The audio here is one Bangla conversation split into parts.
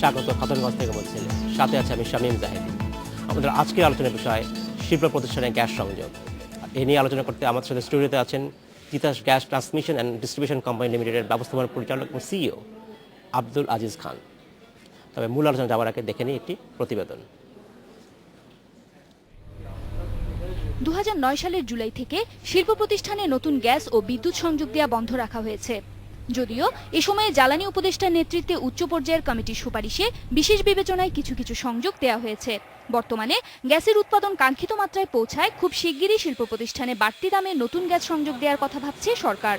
স্বাগত খাতনগঞ্জ থেকে বলছি সাথে আছে আমি শামীম জাহেদি। আমাদের আজকের আলোচনার বিষয়, শিল্প প্রতিষ্ঠানের গ্যাস সংযোগ। এ নিয়ে আলোচনা করতে আমাদের সাথে স্টুডিওতে আছেন Titas gas transmission and distribution company লিমিটেডের ব্যবস্থাপনা পরিচালক এবং সিইও আব্দুল আজিজ খান। তবে মূল আলোচনা যাওয়ার আগে দেখে নিই একটি প্রতিবেদন। দু হাজার নয় সালের জুলাই থেকে শিল্প প্রতিষ্ঠানে নতুন গ্যাস ও বিদ্যুৎ সংযোগ দেওয়া বন্ধ রাখা হয়েছে। যদিও এ সময়ে জ্বালানি উপদেষ্টার নেতৃত্বে উচ্চ পর্যায়ের কমিটির সুপারিশে বিশেষ বিবেচনায় কিছু কিছু সংযোগ দেওয়া হয়েছে। বর্তমানে গ্যাসের উৎপাদন কাঙ্ক্ষিত মাত্রায় পৌঁছায়, খুব শিগগিরই শিল্প প্রতিষ্ঠানে বাড়তি দামে নতুন গ্যাস সংযোগ দেওয়ার কথা ভাবছে সরকার।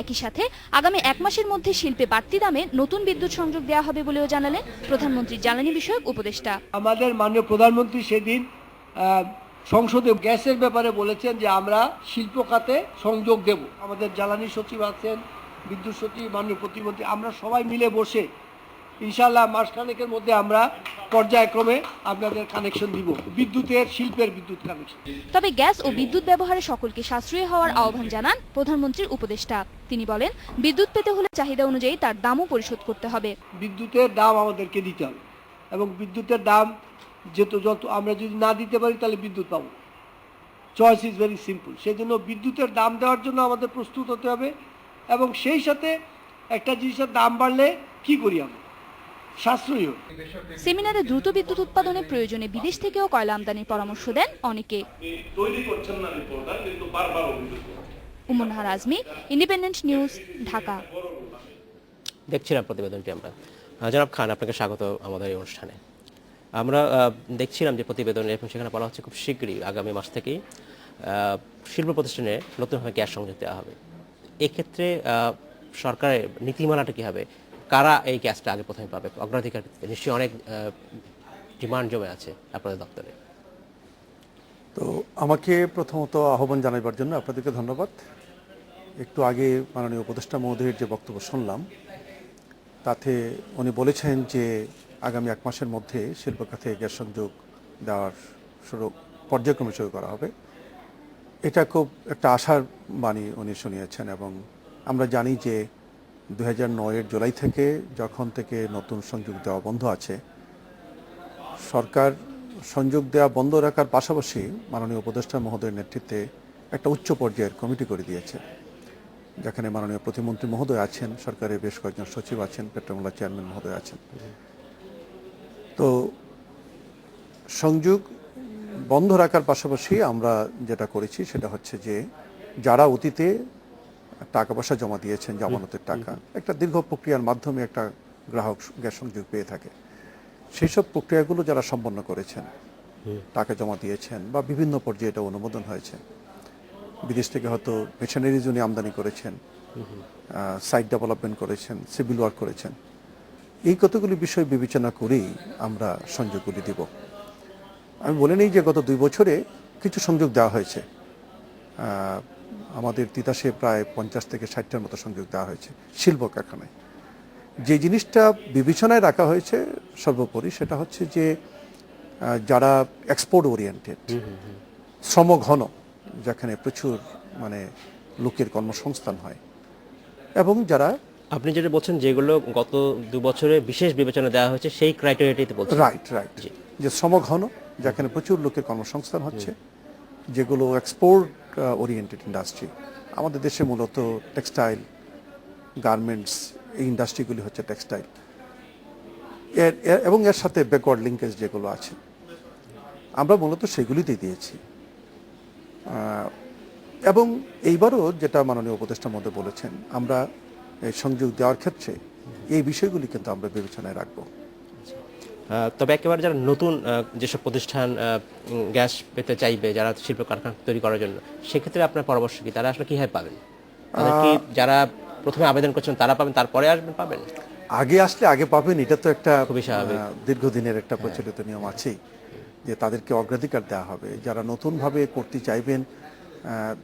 একই সাথে আগামী এক মাসের মধ্যে শিল্পে বাড়তি দামে নতুন বিদ্যুৎ সংযোগ দেওয়া হবে বলেও জানালেন প্রধানমন্ত্রীর জ্বালানি বিষয়ক উপদেষ্টা। আমাদের মাননীয় প্রধানমন্ত্রী সেদিন সংসদে গ্যাসের ব্যাপারে বলেছেন যে আমরা শিল্প খাতে সংযোগ দেব। আমাদের জ্বালানি সচিব আছেন বিদ্যুৎ সচিব মাননীয় প্রতিমন্ত্রী আমরা সবাই মিলে বসে ইনশাল্লাহ মাসখানেকের মধ্যে আমরা পর্যায়ক্রমে আপনাদের কানেকশন দিব। বিদ্যুতের শিল্পের বিদ্যুৎ কানেকশন তবে গ্যাস ও বিদ্যুৎ ব্যবহারে সকলকে সাশ্রয়ী হওয়ার আহ্বান জানান প্রধানমন্ত্রীর উপদেষ্টা। তিনি বলেন বিদ্যুৎ পেতে হলে চাহিদা অনুযায়ী তার দামও পরিশোধ করতে হবে। বিদ্যুতের দাম আমাদেরকে দিতে হবে এবং বিদ্যুতের দাম যেহেতু যত আমরা যদি না দিতে পারি তাহলে বিদ্যুৎ পাবো। চয়েস ইজ ভেরি সিম্পল সেই জন্য বিদ্যুতের দাম দেওয়ার জন্য আমাদের প্রস্তুত হতে হবে এবং সেই সাথে একটা জিনিসের দাম বাড়লে কি করি আমরা? সাশ্রয়ী হোক সেমিনারে দ্রুত বিদ্যুৎ উৎপাদনের প্রয়োজনে বিদেশ থেকেও কয়লা আমদানির পরামর্শ দেন অনেকে। তৈরি করছেন না রিপোর্টার কিন্তু বারবার অভিযোগ উমনহার আজমি ইন্ডিপেন্ডেন্ট নিউজ ঢাকা। দেখছিলাম প্রতিবেদনটি আমরা। জনাব খান আপনাকে স্বাগত আমাদের এই অনুষ্ঠানে। আমরা দেখছিলাম যে প্রতিবেদনে এবং সেখানে বলা হচ্ছে খুব শীঘ্রই, আগামী মাস থেকেই শিল্প প্রতিষ্ঠানে নতুনভাবে গ্যাস সংযোগ দেওয়া হবে। এক্ষেত্রে সরকারের নীতিমালাটা কী হবে? কারা এই গ্যাসটা আগে প্রথমে পাবে? অগ্রাধিকার নিশ্চয়ই অনেক ডিমান্ড জমে আছে আপনাদের দপ্তরে। তো আমাকে প্রথমত আহ্বান জানাবার জন্য আপনাদেরকে ধন্যবাদ। একটু আগে মাননীয় উপদেষ্টা মহোদয়ের যে বক্তব্য শুনলাম, তাতে উনি বলেছেন যে আগামী এক মাসের মধ্যে শিল্প খাতে গ্যাস সংযোগ দেওয়ার শুরু, পর্যায়ক্রমে শুরু করা হবে। এটা খুব একটা আশার বাণী উনি শুনিয়েছেন এবং আমরা জানি যে দু হাজার নয়ের জুলাই থেকে যখন থেকে নতুন সংযোগ দেওয়া বন্ধ আছে, সরকার সংযোগ দেওয়া বন্ধ রাখার পাশাপাশি মাননীয় উপদেষ্টা মহোদয়ের নেতৃত্বে একটা উচ্চ পর্যায়ের কমিটি করে দিয়েছে, যেখানে মাননীয় প্রতিমন্ত্রী মহোদয় আছেন, সরকারের বেশ কয়েকজন সচিব আছেন, পেট্রোমোলা চেয়ারম্যান মহোদয় আছেন। তো সংযোগ বন্ধ রাখার পাশাপাশি আমরা যেটা করেছি সেটা হচ্ছে যে যারা অতীতে টাকা পয়সা জমা দিয়েছেন জামানতের টাকা একটা দীর্ঘ প্রক্রিয়ার মাধ্যমে একটা গ্রাহক গ্যাস সংযোগ পেয়ে থাকে। সেই সব প্রক্রিয়াগুলো যারা সম্পন্ন করেছেন টাকা জমা দিয়েছেন বা বিভিন্ন পর্যায়ে এটা অনুমোদন হয়েছে। বিদেশ থেকে হয়তো মেশিনারিজ উনি আমদানি করেছেন সাইট ডেভেলপমেন্ট করেছেন সিভিল ওয়ার্ক করেছেন। এই কতগুলি বিষয় বিবেচনা করেই আমরা সংযোগগুলি দিব। আমি বলে নিই যে গত দুই বছরে কিছু সংযোগ দেওয়া হয়েছে। আমাদের তিতাসে প্রায় পঞ্চাশ থেকে ষাটটার মতো সংযোগ দেওয়া হয়েছে শিল্প কারখানায়। যে জিনিসটা বিবেচনায় রাখা হয়েছে সর্বোপরি সেটা হচ্ছে যে যারা এক্সপোর্ট ওরিয়েন্টেড শ্রম ঘন যেখানে প্রচুর মানে লোকের কর্মসংস্থান হয় এবং যারা আপনি যেটা বলছেন যেগুলো গত দু বছরে বিশেষ বিবেচনা দেওয়া হয়েছে সেই ক্রাইটেরিয়াটিতে বলছেন। রাইট রাইট যে সমঘন যেখানে প্রচুর লোকের কর্মসংস্থান হচ্ছে যেগুলো এক্সপোর্ট ওরিয়েন্টেড ইন্ডাস্ট্রি আমাদের দেশে মূলত টেক্সটাইল গার্মেন্টস এই ইন্ডাস্ট্রিগুলি হচ্ছে টেক্সটাইল এর এবং এর সাথে ব্যাকওয়ার্ড লিঙ্কেজ যেগুলো আছে আমরা মূলত সেগুলিতেই দিয়েছি। এবং এইবারও যেটা মাননীয় উপদেষ্টার মধ্যে বলেছেন আমরা সংযোগ দেওয়ার ক্ষেত্রে এই বিষয়গুলি কিন্তু আমরা বিবেচনায় রাখব। তবে একেবারে যারা নতুন যেসব প্রতিষ্ঠান গ্যাস পেতে চাইবে যারা শিল্প কারখানা তৈরি করার জন্য সেক্ষেত্রে আপনার পরামর্শ কি? তারা আসলে কীভাবে পাবেন? কি যারা প্রথমে আবেদন করছেন তারা পাবেন তারপরে আসবেন পাবেন? আগে আসলে আগে পাবেন এটা তো একটা খুবই স্বাভাবিক। দীর্ঘদিনের একটা প্রচলিত নিয়ম আছেই যে তাদেরকে অগ্রাধিকার দেওয়া হবে। যারা নতুনভাবে করতে চাইবেন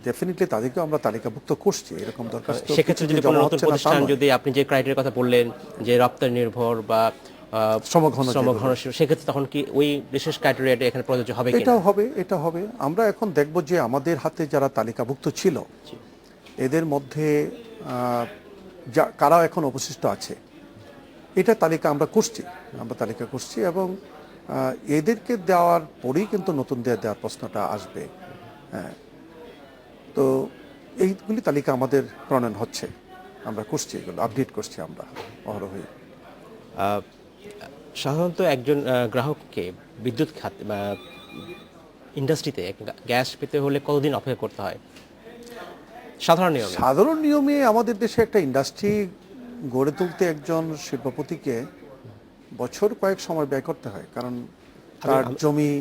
ডেফিনেটলি তাদেরকে আমরা তালিকাভুক্ত করছি এরকম দরখাস্ত সেক্ষেত্রে যদি কোনো নতুন প্রতিষ্ঠান যদি আপনি যে ক্রাইটেরিয়ার কথা বললেন যে রপ্তানি নির্ভর বা আহ, শ্রমঘন শ্রমঘন সেক্ষেত্রে তখন কি ওই বিশেষ ক্রাইটেরিয়াটা এখানে প্রযোজ্য হবে কি এটাও হবে এটা হবে। আমরা এখন দেখব যে আমাদের হাতে যারা তালিকাভুক্ত ছিল এদের মধ্যে যা কারা এখন অবশিষ্ট আছে এটা তালিকা আমরা করছি আমরা তালিকা করছি এবং এদেরকে দেওয়ার পরেই কিন্তু নতুন দেয়া দেওয়ার প্রশ্নটা আসবে। হ্যাঁ তো এইগুলি তালিকা আমাদের প্রণয়ন হচ্ছে। আমরা করছি এগুলো আপডেট করছি আমরা অহরহই সাধারণত একজন গ্রাহককে বিদ্যুৎ খাত ইন্ডাস্ট্রিতে গ্যাস পেতে হলে কতদিন অপেক্ষা করতে হয়? সাধারণ নিয়ম। সাধারণ নিয়মে আমাদের দেশে একটা ইন্ডাস্ট্রি গড়ে তুলতে একজন শিল্পপতিকে বছর কয়েক সময় ব্যয় করতে হয়। কারণ তার জমি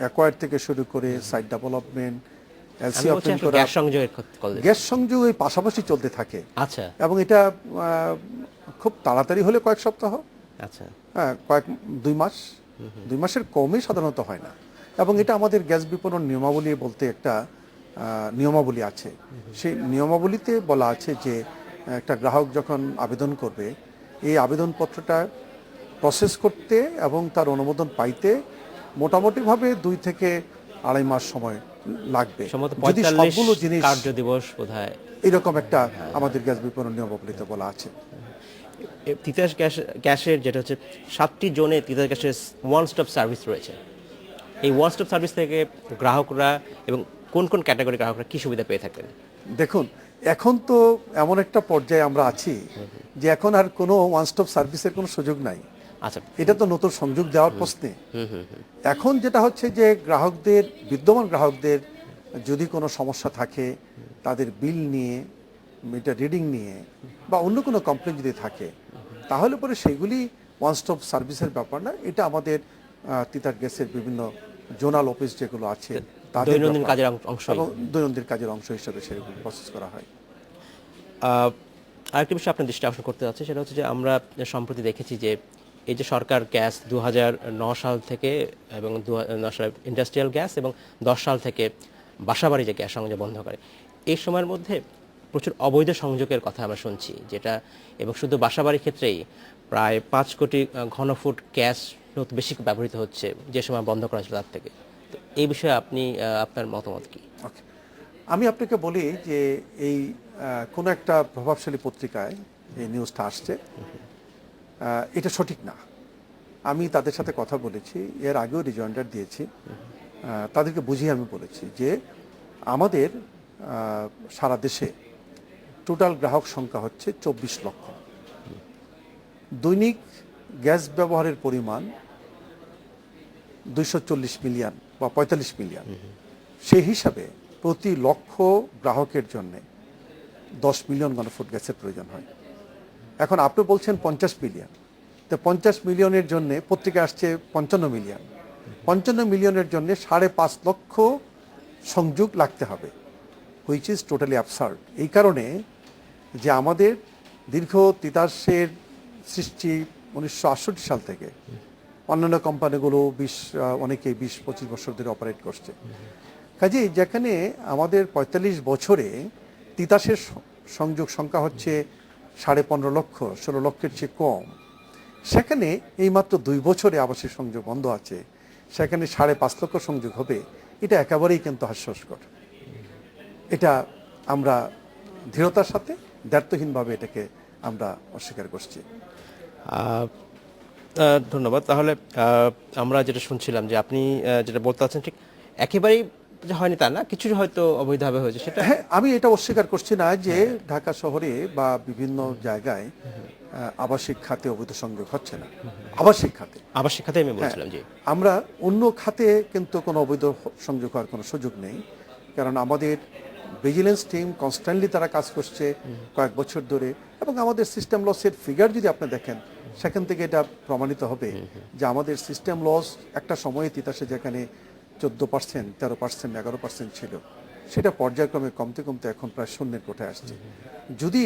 অ্যাকোয়ার থেকে শুরু করে সাইট ডেভেলপমেন্ট এলসি করা গ্যাস সংযোগের গ্যাস সংযোগ এই পাশাপাশি চলতে থাকে। আচ্ছা। এবং এটা খুব তাড়াতাড়ি হলে কয়েক সপ্তাহ। আচ্ছা। হ্যাঁ কয়েক দুই মাস। দুই মাসের কমই সাধারণত হয় না। এবং এটা আমাদের গ্যাস বিপণন নিয়মাবলী বলতে একটা নিয়মাবলী আছে। সেই নিয়মাবলীতে বলা আছে যে একটা গ্রাহক যখন আবেদন করবে এই আবেদনপত্রটা প্রসেস করতে এবং তার অনুমোদন পাইতে মোটামুটিভাবে দুই থেকে আড়াই মাস সময় লাগবে। যদি সবগুলো জিনিস কার্য দিবস বোধ হয় এরকম একটা আমাদের গ্যাস বিপণন নিয়মাবলীতে বলা আছে। তিতাস গ্যাস গ্যাসের যেটা হচ্ছে সাতটি জোনে তিতাস গ্যাসের ওয়ান স্টপ সার্ভিস রয়েছে। এই ওয়ান স্টপ সার্ভিস থেকে গ্রাহকরা এবং কোন কোন ক্যাটাগরি গ্রাহকরা কি সুবিধা পেয়ে থাকেন? দেখুন এখন তো এমন একটা পর্যায়ে আমরা আছি যে এখন আর কোনো ওয়ান স্টপ সার্ভিসের কোনো সুযোগ নাই। আচ্ছা। এটা তো নতুন সংযোগ দেওয়ার প্রশ্নে। এখন যেটা হচ্ছে যে গ্রাহকদের বিদ্যমান গ্রাহকদের যদি কোনো সমস্যা থাকে তাদের বিল নিয়ে মিটার রিডিং নিয়ে বা অন্য কোনো কমপ্লেন যদি থাকে তাহলে পরে সেগুলি ওয়ান স্টপ সার্ভিসের ব্যাপার না। এটা আমাদের তিতার গ্যাসের বিভিন্ন জোনাল অফিস যেগুলো আছে তাদের দৈনন্দিন কাজের অংশ দৈনন্দিন কাজের অংশ হিসেবে সেগুলো প্রসেস করা হয়। আরেকটি বিষয় আপনার দৃষ্টি আকর্ষণ করতে যাচ্ছে সেটা হচ্ছে যে আমরা সম্প্রতি দেখেছি যে এই যে সরকার গ্যাস দু সাল থেকে এবং দু সাল ইন্ডাস্ট্রিয়াল গ্যাস এবং দশ সাল থেকে বাসাবাড়ি যে গ্যাস সংযোগ বন্ধ করে এই সময়ের মধ্যে প্রচুর অবৈধ সংযোগের কথা আমরা শুনছি যেটা এবং শুধু বাসাবাড়ির ক্ষেত্রেই প্রায় পাঁচ কোটি ঘনফুট গ্যাস বেশি ব্যবহৃত হচ্ছে যে সময় বন্ধ করা হয়েছিল তার থেকে। তো এই বিষয়ে আপনি আপনার মতামত কি? ওকে। আমি আপনাকে বলি যে এই কোনো একটা প্রভাবশালী পত্রিকায় এই নিউজটা আসছে। এটা সঠিক না। আমি তাদের সাথে কথা বলেছি, এর আগেও রিজয়েন্ডার দিয়েছি। তাদেরকে বুঝিয়ে আমি বলেছি যে আমাদের সারা দেশে টোটাল গ্রাহক সংখ্যা হচ্ছে চব্বিশ লক্ষ। দৈনিক গ্যাস ব্যবহারের পরিমাণ দুইশো চল্লিশ মিলিয়ন বা পঁয়তাল্লিশ মিলিয়ন। সেই হিসাবে প্রতি লক্ষ গ্রাহকের জন্যে দশ মিলিয়ন ঘনফুট গ্যাসের প্রয়োজন হয়। এখন আপনি বলছেন পঞ্চাশ মিলিয়ন তো পঞ্চাশ মিলিয়নের জন্য পত্রিকা আসছে পঞ্চান্ন মিলিয়ন। পঞ্চান্ন মিলিয়নের জন্য সাড়ে পাঁচ লক্ষ সংযোগ লাগতে হবে হুইচ ইজ টোটালি অ্যাবসার্ড এই কারণে যে আমাদের দীর্ঘ তিতাসের সৃষ্টি উনিশশো আটষট্টি সাল থেকে, অন্যান্য কোম্পানিগুলো বিশ অনেকে বিশ, পঁচিশ বছর ধরে অপারেট করছে। কাজেই যেখানে আমাদের পঁয়তাল্লিশ বছরে তিতাসের সংযোগ সংখ্যা হচ্ছে সাড়ে পনেরো লক্ষ, ষোলো লক্ষের চেয়ে কম। সেখানে এইমাত্র দুই বছরে আবাসিক সংযোগ বন্ধ আছে। সেখানে সাড়ে পাঁচ লক্ষ সংযোগ হবে। এটা একেবারেই কিন্তু হাস্যস্কর। এটা আমরা দৃঢ়তার সাথে দ্ব্যর্থহীনভাবে এটাকে আমরা অস্বীকার করছি। ধন্যবাদ। তাহলে আমরা যেটা শুনছিলাম যে আপনি যেটা বলতে চাচ্ছেন, ঠিক একেবারেই যে হয়নি তা না কিছু হয়তো অবৈধভাবে হয়েছে সেটা হ্যাঁ আমি এটা অস্বীকার করছি না যে ঢাকা শহরে বা বিভিন্ন জায়গায় আবাসিক খাতে অবৈধ সংযোগ হচ্ছে না। আবাসিক খাতে। আবাসিক খাতে আমি বলছিলাম জি। আমরা অন্য খাতে কিন্তু কোনো অবৈধ সংযোগ হওয়ার কোনো সুযোগ নেই কারণ আমাদের ভিজিলেন্স টিম কনস্ট্যান্টলি তারা কাজ করছে কয়েক বছর ধরে এবং আমাদের সিস্টেম লসের ফিগার যদি আপনি দেখেন সেখান থেকে এটা প্রমাণিত হবে যে আমাদের সিস্টেম লস একটা সময়ে তিতাসে যেখানে চোদ্দ পার্সেন্ট তেরো পার্সেন্ট এগারো পার্সেন্ট ছিল। সেটা পর্যায়ক্রমে কমতে কমতে এখন প্রায় শূন্যের কোঠায় আসছে। যদি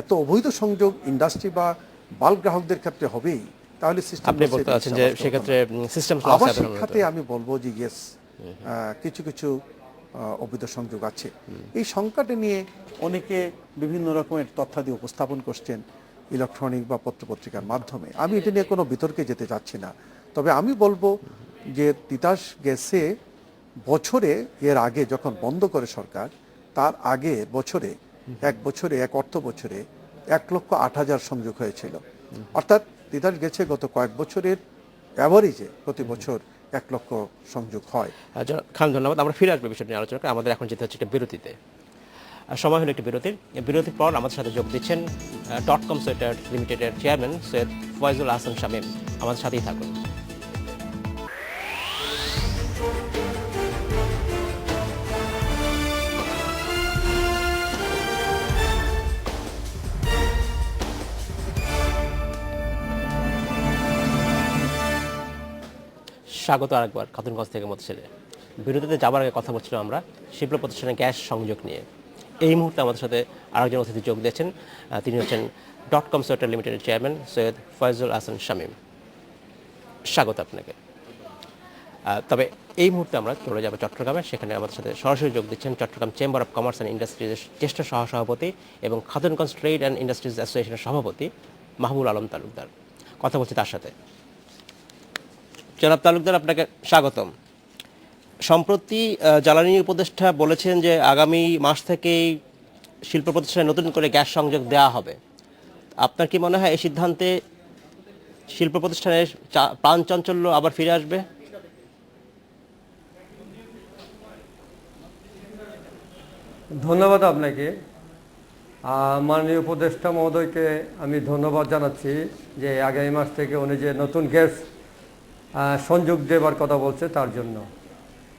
এত অবৈধ সংযোগ ইন্ডাস্ট্রি বা বাল্ক গ্রাহকদের ক্ষেত্রে হবেই তাহলে সিস্টেম যে সেক্ষেত্রে সিস্টেম আবাসিক খাতে আমি বলব যে ইয়েস কিছু কিছু অবৈধ সংযোগ আছে। এই সংখ্যাটা নিয়ে অনেকে বিভিন্ন রকমের তথ্যাদি উপস্থাপন করছেন ইলেকট্রনিক বা পত্রপত্রিকার মাধ্যমে। আমি এটা নিয়ে কোনো বিতর্কে যেতে চাচ্ছি না। তবে আমি বলব যে তিতাস গ্যাসে বছরে, এর আগে যখন বন্ধ করে সরকার, তার আগে বছরে, এক বছরে, এক অর্থ বছরে এক লক্ষ আট হাজার সংযোগ হয়েছিল। অর্থাৎ তিতাস গেছে গত কয়েক বছরের অ্যাভারেজে প্রতি বছর এক লক্ষ সংযোগ হয়। খান, ধন্যবাদ। আমরা ফিরে আসব বিষয়টি আলোচনা করে। আমাদের এখন যেতে হচ্ছে একটা বিরতিতে। সময় হলো একটি বিরতির। বিরতির পর আমাদের সাথে যোগ দিচ্ছেন ডট কম সোয়েটার লিমিটেডের চেয়ারম্যান সৈয়দ ফয়জুল হাসান শামীম। আমাদের সাথেই থাকুন। স্বাগত আরেকবার খাতুনগঞ্জ থেকে মতো ছেলে বিরতিতে যাবার আগে কথা বলছিলাম আমরা শিল্প প্রতিষ্ঠানে গ্যাস সংযোগ নিয়ে। এই মুহূর্তে আমাদের সাথে আরেকজন অতিথি যোগ দিয়েছেন তিনি হচ্ছেন ডট কম সোয়েটার লিমিটেডের চেয়ারম্যান সৈয়দ ফয়জুল হাসান শামীম। স্বাগত আপনাকে। তবে এই মুহূর্তে আমরা চলে যাব চট্টগ্রামে, সেখানে আমাদের সাথে সরাসরি যোগ দিচ্ছেন Chittagong chamber of commerce and ইন্ডাস্ট্রিজের জ্যেষ্ঠ সহসভাপতি এবং খাতুনগঞ্জ ট্রেড অ্যান্ড ইন্ডাস্ট্রিজ অ্যাসোসিয়েশনের সভাপতি মাহবুল আলম তালুকদার। কথা বলছি তার সাথে। জনাব তালুকদার, আপনাকে স্বাগতম। সম্প্রতি জ্বালানি উপদেষ্টা বলেছেন যে আগামী মাস থেকেই শিল্প প্রতিষ্ঠানে নতুন করে গ্যাস সংযোগ দেওয়া হবে। আপনার কি মনে হয় এই সিদ্ধান্তে শিল্প প্রতিষ্ঠানের প্রাণ চাঞ্চল্য আবার ফিরে আসবে? ধন্যবাদ আপনাকে। মাননীয় উপদেষ্টা মহোদয়কে আমি ধন্যবাদ জানাচ্ছি যে আগামী মাস থেকে উনি যে নতুন গ্যাস সংযোগ দেবার কথা বলছে তার জন্য।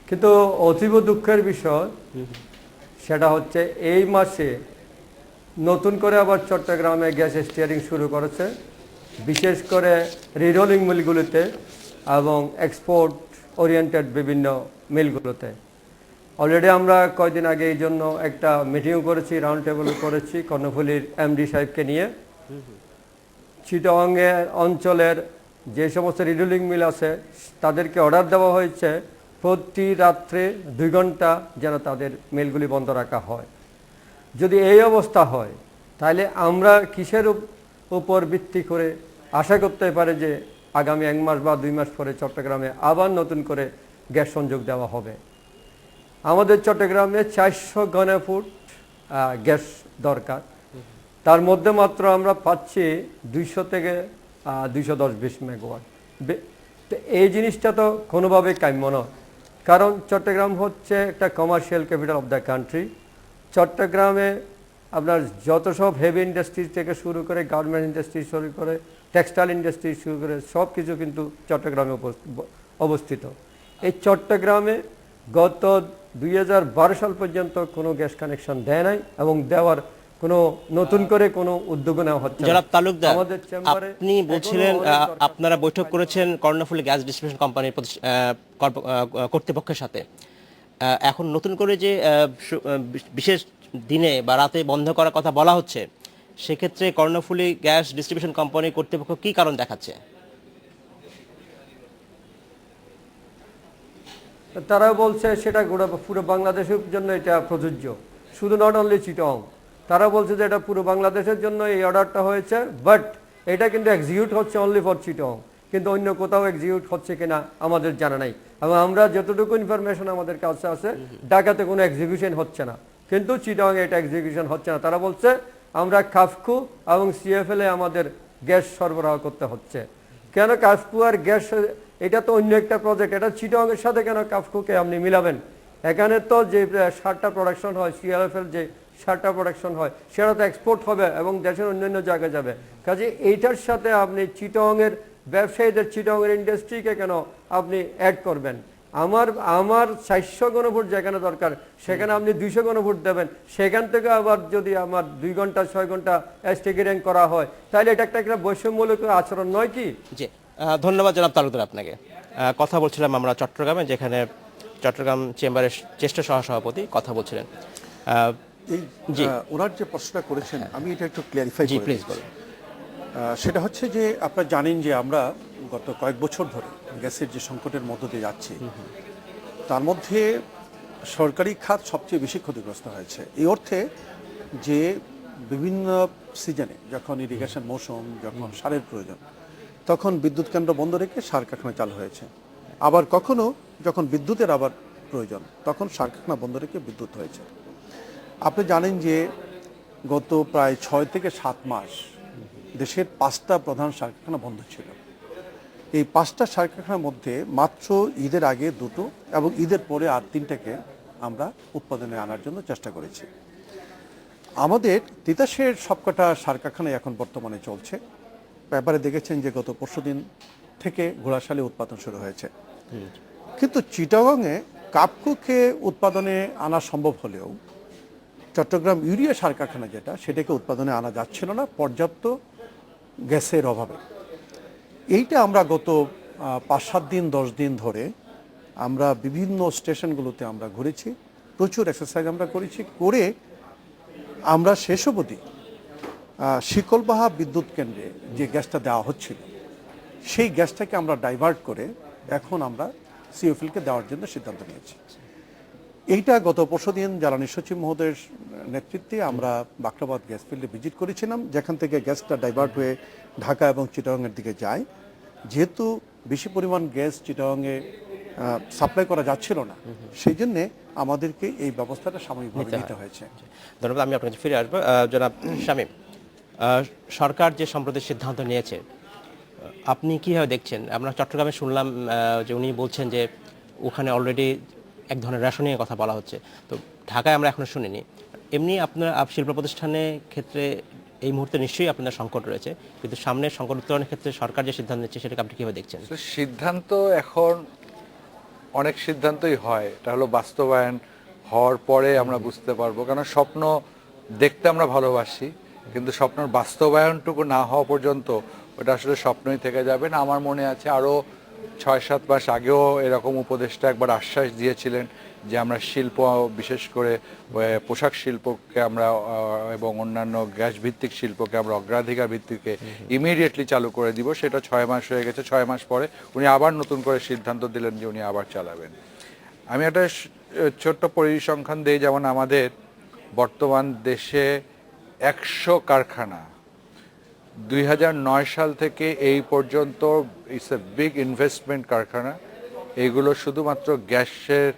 কিন্তু অতীব দুঃখের বিষয় সেটা হচ্ছে এই মাসে নতুন করে আবার চট্টগ্রামে গ্যাস স্টিয়ারিং শুরু করেছে বিশেষ করে রিরোলিং মিলগুলিতে এবং এক্সপোর্ট ওরিয়েন্টেড বিভিন্ন মিলগুলোতে। অলরেডি আমরা কয়দিন আগে এই জন্য একটা মিটিংও করেছি রাউন্ড টেবিল করেছি কর্ণফুলির এমডি সাহেবকে নিয়ে। চিটংয়ের অঞ্চলের যে সমস্ত রিডুলিং মিল আছে, তাদেরকে অর্ডার দেওয়া হয়েছে, প্রতি রাত্রে দুই ঘণ্টা যেন তাদের মিলগুলি বন্ধ রাখা হয়। যদি এই অবস্থা হয়, তাহলে আমরা কিসের উপর ভিত্তি করে আশা করতে পারে যে আগামী এক মাস বা দুই মাস পরে চট্টগ্রামে আবার নতুন করে গ্যাস সংযোগ দেওয়া হবে। আমাদের চট্টগ্রামে চারশো ঘনফুট গ্যাস দরকার। তার মধ্যে মাত্র আমরা পাচ্ছি দুইশো থেকে দুইশো দশ বিশ মেগাওয়াট তো এই জিনিসটা তো কোনোভাবে কাম্য নয়। কারণ চট্টগ্রাম হচ্ছে একটা commercial capital of the country চট্টগ্রামে আপনার যত সব হেভি ইন্ডাস্ট্রি থেকে শুরু করে গার্মেন্ট ইন্ডাস্ট্রি শুরু করে টেক্সটাইল ইন্ডাস্ট্রি শুরু করে সব কিছু কিন্তু চট্টগ্রামে অবস্থিত। এই চট্টগ্রামে গত দুই হাজার বারো সাল পর্যন্ত কোনো গ্যাস কানেকশন দেয় নাই এবং দেওয়ার কোনো নতুন করে কোনো উদ্যোগ নেওয়া হচ্ছে। জনাব তালুকদার আমাদের চেম্বারে আপনি বলছিলেন আপনারা বৈঠক করেছেন কর্ণফুলী গ্যাস ডিস্ট্রিবিউশন কোম্পানির কর্তৃপক্ষের সাথে। এখন নতুন করে যে বিশেষ দিনে বা রাতে বন্ধ করার কথা বলা হচ্ছে সেক্ষেত্রে কর্ণফুলী গ্যাস ডিস্ট্রিবিউশন কোম্পানি কর্তৃপক্ষ কি কারণ দেখাচ্ছে? তারা বলছে সেটা গোটা পুরো বাংলাদেশের জন্য এটা প্রযোজ্য। শুধু নট অনলি চিটং তারা বলছে যে এটা পুরো বাংলাদেশের জন্য এই অর্ডারটা হয়েছে বাট এটা কিন্তু এক্সিকিউট হচ্ছে অনলি ফর চিটং কিন্তু অন্য কোথাও এক্সিকিউট হচ্ছে কিনা আমাদের জানা নাই। এবং আমরা যতটুকু ইনফরমেশন আমাদের কাছে আছে, ঢাকাতে কোনো এক্সিকিউশন হচ্ছে না। কিন্তু চিটং এটা এক্সিকিউশন হচ্ছে না। তারা বলছে, আমরা কাফকু এবং সিএফএল এ আমাদের গ্যাস সরবরাহ করতে হচ্ছে। কেন কাফকু আর গ্যাস, এটা তো অন্য একটা প্রজেক্ট এটা চিটং এর সাথে কেন কাফকুকে আপনি মিলাবেন? এখানে তো যে সারটা প্রোডাকশন হয় সিআরএফএল যে সারটা প্রোডাকশন হয়, সেটা তো এক্সপোর্ট হবে এবং দেশের অন্যান্য জায়গায় যাবে। কাজে এইটার সাথে আপনি চিটং এর ব্যবসায়ীদের চিটং এর ইন্ডাস্ট্রিকে কেন আপনি অ্যাড করবেন? আমার আমার চারশো গণভোট যেখানে দরকার, সেখানে আপনি দুইশো গণভোট দেবেন। সেখান থেকে আবার যদি আমার দুই ঘণ্টা, ছয় ঘণ্টা স্টেকিং করা হয়, তাহলে এটা একটা একটা বৈষম্যমূলক আচরণ, নয় কি? জি। ধন্যবাদ জনাব তালুকদার আপনাকে। কথা বলছিলাম আমরা চট্টগ্রামে, যেখানে চট্টগ্রাম চেম্বারের জ্যেষ্ঠ সহসভাপতি কথা বলছিলেন। এই। ওনার যে প্রশ্নটা করেছেন আমি এটা একটু ক্লিয়ারিফাই করি সেটা হচ্ছে যে আপনারা জানেন যে আমরা গত কয়েক বছর ধরে গ্যাসের যে সংকটের মধ্য দিয়ে যাচ্ছি তার মধ্যে সরকারি খাত সবচেয়ে বেশি ক্ষতিগ্রস্ত হয়েছে। এই অর্থে যে বিভিন্ন সিজনে যখন ইরিগেশন মৌসুম যখন সারের প্রয়োজন তখন বিদ্যুৎ কেন্দ্র বন্ধ রেখে সার কারখানা চালু হয়েছে। আবার কখনো যখন বিদ্যুতের আবার প্রয়োজন তখন সার কারখানা বন্ধ রেখে বিদ্যুৎ হয়েছে। আপনি জানেন যে গত প্রায় ছয় থেকে সাত মাস দেশের পাঁচটা প্রধান সার কারখানা বন্ধ ছিল। এই পাঁচটা সার কারখানার মধ্যে মাত্র ঈদের আগে দুটো এবং ঈদের পরে আর তিনটাকে আমরা উৎপাদনে আনার জন্য চেষ্টা করেছি। আমাদের তিতাসের সবকটা সার কারখানায় এখন বর্তমানে চলছে। ব্যাপারে দেখেছেন যে গত পরশুদিন থেকে ঘোড়াশালে উৎপাদন শুরু হয়েছে। কিন্তু চিটাগংয়ে কাপকুকে উৎপাদনে আনা সম্ভব হলেও চট্টগ্রাম ইউরিয়া সার কারখানা যেটা, সেটাকে উৎপাদনে আনা যাচ্ছিল না, পর্যাপ্ত গ্যাসের অভাবে। এইটা আমরা গত পাঁচ সাত দিন, দশ দিন ধরে আমরা বিভিন্ন স্টেশনগুলোতে আমরা ঘুরেছি, প্রচুর এক্সারসাইজ আমরা করেছি, করে আমরা শেষ অবধি শিকলবাহা বিদ্যুৎ কেন্দ্রে যে গ্যাসটা দেওয়া হচ্ছিল, সেই গ্যাসটাকে আমরা ডাইভার্ট করে এখন আমরা সিওফিলকে দেওয়ার জন্য সিদ্ধান্ত নিয়েছি। এইটা গত পরশুদিন জ্বালানি সচিব মহোদয়ের নেতৃত্বে আমরা বাকরাবাদ গ্যাস ফিল্ডে ভিজিট করেছিলাম যেখান থেকে গ্যাসটা ডাইভার্ট হয়ে ঢাকা এবং চিটাগংয়ের দিকে যায়। যেহেতু বেশি পরিমাণ গ্যাস চিটাগংয়ে সাপ্লাই করা যাচ্ছিল না সেই জন্যে আমাদেরকে এই ব্যবস্থাটা সাময়িকভাবে নিতে হয়েছে। ধন্যবাদ আমি আপনার ফিরে আসব। জনাব শামীম সরকার যে সম্প্রতি সিদ্ধান্ত নিয়েছে আপনি কীভাবে দেখছেন? আমরা চট্টগ্রামে শুনলাম যে উনি বলছেন যে ওখানে অলরেডি এক ধরনের রেশনিংয়ের কথা বলা হচ্ছে। তো ঢাকায় আমরা এখনও শুনিনি। এমনি আপনার শিল্প প্রতিষ্ঠানের ক্ষেত্রে এই মুহূর্তে নিশ্চয়ই আপনার সংকট রয়েছে। কিন্তু সামনে সংকট উত্তরণের ক্ষেত্রে সরকার যে সিদ্ধান্ত নিচ্ছে, সেটাকে আপনি কীভাবে দেখছেন? সিদ্ধান্ত এখন অনেক সিদ্ধান্তই হয়। এটা হলো বাস্তবায়ন হওয়ার পরে আমরা বুঝতে পারব। কারণ স্বপ্ন দেখতে আমরা ভালোবাসি, কিন্তু স্বপ্নের বাস্তবায়নটুকু না হওয়া পর্যন্ত ওটা আসলে স্বপ্নই থেকে যাবে না। আমার মনে আছে আরও ছয় সাত মাস আগেও এরকম উপদেষ্টা একবার আশ্বাস দিয়েছিলেন যে আমরা শিল্প বিশেষ করে পোশাক শিল্পকে আমরা এবং অন্যান্য গ্যাস ভিত্তিক শিল্পকে আমরা অগ্রাধিকার ভিত্তিকে ইমিডিয়েটলি চালু করে দিব। সেটা ছয় মাস হয়ে গেছে। ছয় মাস পরে উনি আবার নতুন করে সিদ্ধান্ত দিলেন যে উনি আবার চালাবেন। আমি একটা ছোট্ট পরিসংখ্যান দিই। যেমন আমাদের বর্তমান দেশে একশো কারখানা দুই হাজার নয় সাল থেকে এই পর্যন্ত ইটস এ বিগ ইনভেস্টমেন্ট কারখানা। এগুলো শুধুমাত্র গ্যাসের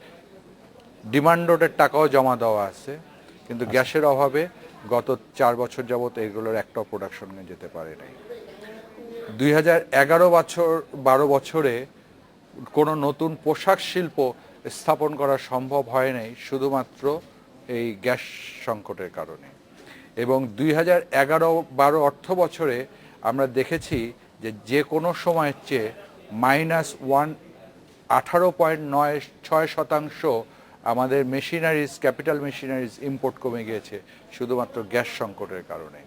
ডিমান্ডের টাকাও জমা দেওয়া আছে। কিন্তু গ্যাসের অভাবে গত চার বছর যাবত এগুলোর একটাও প্রোডাকশনে যেতে পারে নাই। দুই হাজার এগারো বছর বারো বছরে কোনো নতুন পোশাক শিল্প স্থাপন করা সম্ভব হয় নাই শুধুমাত্র এই গ্যাস সংকটের কারণে। এবং দুই হাজার এগারো বারো অর্থ বছরে আমরা দেখেছি যে যে কোনো সময়ের চেয়ে মাইনাস ওয়ান আঠারো পয়েন্ট নয় ছয় শতাংশ আমাদের মেশিনারিজ ক্যাপিটাল মেশিনারিজ ইম্পোর্ট কমে গিয়েছে শুধুমাত্র গ্যাস সংকটের কারণে।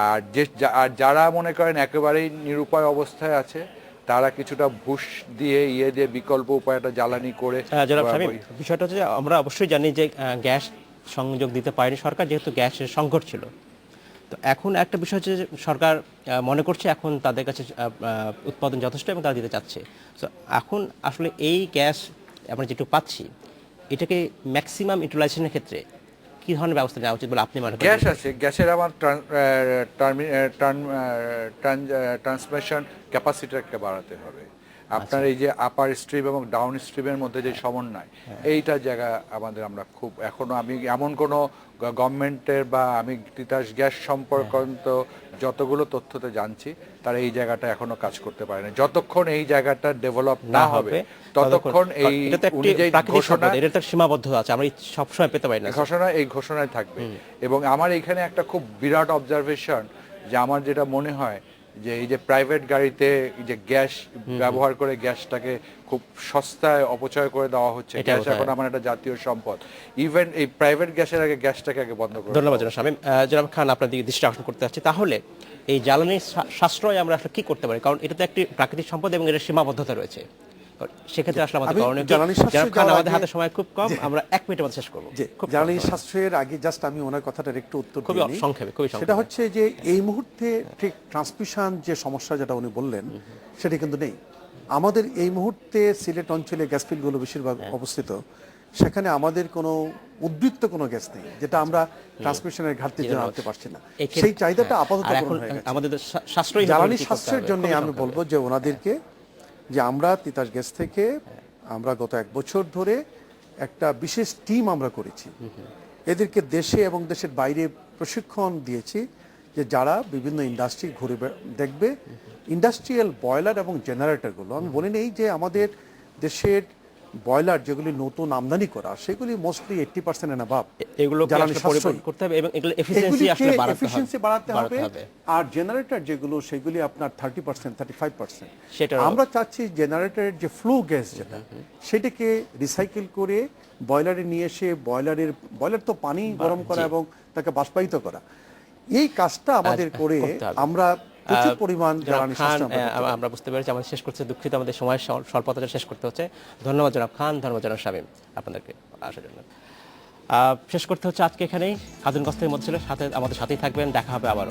আর যে যা- আর যারা মনে করেন একেবারেই নিরুপায় অবস্থায় আছে তারা কিছুটা ঘুষ দিয়ে ইয়ে দিয়ে বিকল্প উপায়টা জ্বালানি করে হ্যাঁ, বিষয়টা হচ্ছে আমরা অবশ্যই জানি যে গ্যাস সংযোগ দিতে পারেনি। সরকার যেহেতু গ্যাসের সংকট ছিল। তো এখন একটা বিষয় হচ্ছে সরকার মনে করছে এখন তাদের কাছে উৎপাদন যথেষ্ট এবং তারা দিতে চাচ্ছে। তো এখন আসলে এই গ্যাস আমরা যেটুকু পাচ্ছি, এটাকে ম্যাক্সিমাম ইউটিলাইজেশনের ক্ষেত্রে কি ধরনের ব্যবস্থা নেওয়া উচিত বলে আপনি মনে করেন? গ্যাস আছে। গ্যাসের আমার ট্রান্সমিশন ক্যাপাসিটারকে বাড়াতে হবে। আপনার এই যে আপার স্ট্রিম এবং ডাউন স্ট্রিমের মধ্যে যে সমন্বয় এইটা জায়গা আমাদের আমরা খুব এখনও আমি এমন কোনো গভর্নমেন্টের বা আমি তিতাস গ্যাস সম্পর্কিত যতগুলো তথ্যতে জানছি তারা এই জায়গাটা এখনও কাজ করতে পারে না। যতক্ষণ এই জায়গাটা ডেভেলপ না হবে ততক্ষণ এই ঘোষণা এটা তো সীমাবদ্ধ আছে আমরা সবসময় পেতে পারি না। ঘোষণা এই ঘোষণায় থাকবে। এবং আমার এখানে একটা খুব বিরাট অবজারভেশন যে আমার যেটা মনে হয় যে এই যে প্রাইভেট গাড়িতে যে গ্যাস ব্যবহার করে গ্যাসটাকে খুব সস্তায় অপচয় করে দেওয়া হচ্ছে। গ্যাস এখন আমার একটা জাতীয় সম্পদ। ইভেন এই প্রাইভেট গ্যাসের আগে গ্যাসটাকে আগে বন্ধ করে ধন্যবাদ জনাব শামীম। জনাব খান আপনার দিকে দৃষ্টি আকর্ষণ করতে চাচ্ছি। তাহলে এই জ্বালানির সাশ্রয় আমরা আসলে কি করতে পারি? কারণ এটা তো একটি প্রাকৃতিক সম্পদ এবং এর সীমাবদ্ধতা রয়েছে। সেক্ষেত্রে আসলে আমাদের করণীয় আমাদের হাতে সময় খুব কম আমরা এক মিনিটের মধ্যে শেষ করব। জ্বালানি সাশ্রয়ের আগে জাস্ট আমি ওনার কথাটার একটু উত্তর খুবই সংক্ষেপে, খুবই সেটা হচ্ছে যে এই মুহূর্তে ঠিক ট্রান্সমিশন যে সমস্যা যেটা উনি বললেন সেটা কিন্তু নেই। আমাদের এই মুহূর্তে সিলেট অঞ্চলে গ্যাস ফিল্ডগুলো বেশিরভাগ হ্যাঁ। অবস্থিত। সেখানে আমাদের কোনো উদ্বৃত্ত কোনো গ্যাস নেই যেটা আমরা ট্রান্সমিশনের ঘাটতির জন্য আনতে পারছি না। সেই চাহিদাটা হ্যাঁ, আপাতত আমাদের জ্বালানি সাশ্রয়ের? জন্য আমি বলব যে ওনাদেরকে যে আমরা তিতাস গ্যাস থেকে আমরা গত এক বছর ধরে একটা বিশেষ টিম আমরা করেছি। এদেরকে দেশে এবং দেশের বাইরে প্রশিক্ষণ দিয়েছি যে যারা বিভিন্ন ইন্ডাস্ট্রি ঘুরে দেখবে। ইন্ডাস্ট্রিয়াল বয়লার এবং জেনারেটরগুলো। আমি বলি নেই যে আমাদের দেশের বয়লার যেগুলি নতুন আমদানি করা সেগুলি মোস্টলি এইট্টি পার্সেন্ট এন অ্যাভাব এগুলো করতে হবে এবং এগুলো এফিসিয়েন্সি আসলে বাড়াতে হবে এফিসিয়েন্সি বাড়াতে হবে। আর জেনারেটর যেগুলো সেগুলি আপনার thirty percent thirty five percent আমরা চাচ্ছি জেনারেটরের যে ফ্লু গ্যাস যেটা সেটাকে রিসাইকেল করে বয়লারে নিয়ে এসে বয়লারের বয়লার তো পানি গরম করা এবং তাকে বাষ্পায়িত করা। এই কাজটা আমাদের করে আমরা প্রচুর পরিমাণ জ্বালানি খান আমরা বুঝতে পেরেছি আমাদের শেষ করছে দুঃখিত আমাদের সময় স্বল- স্বল্পতা শেষ করতে হচ্ছে। ধন্যবাদ জনাব খান ধন্যবাদ জনাব শামীম আপনাদেরকে আসার জন্য। আহ, শেষ করতে হচ্ছে আজকে এখানেই। আদুন কস্তের মধ্যে ছিল সাথে আমাদের সাথেই থাকবেন দেখা হবে আবারও।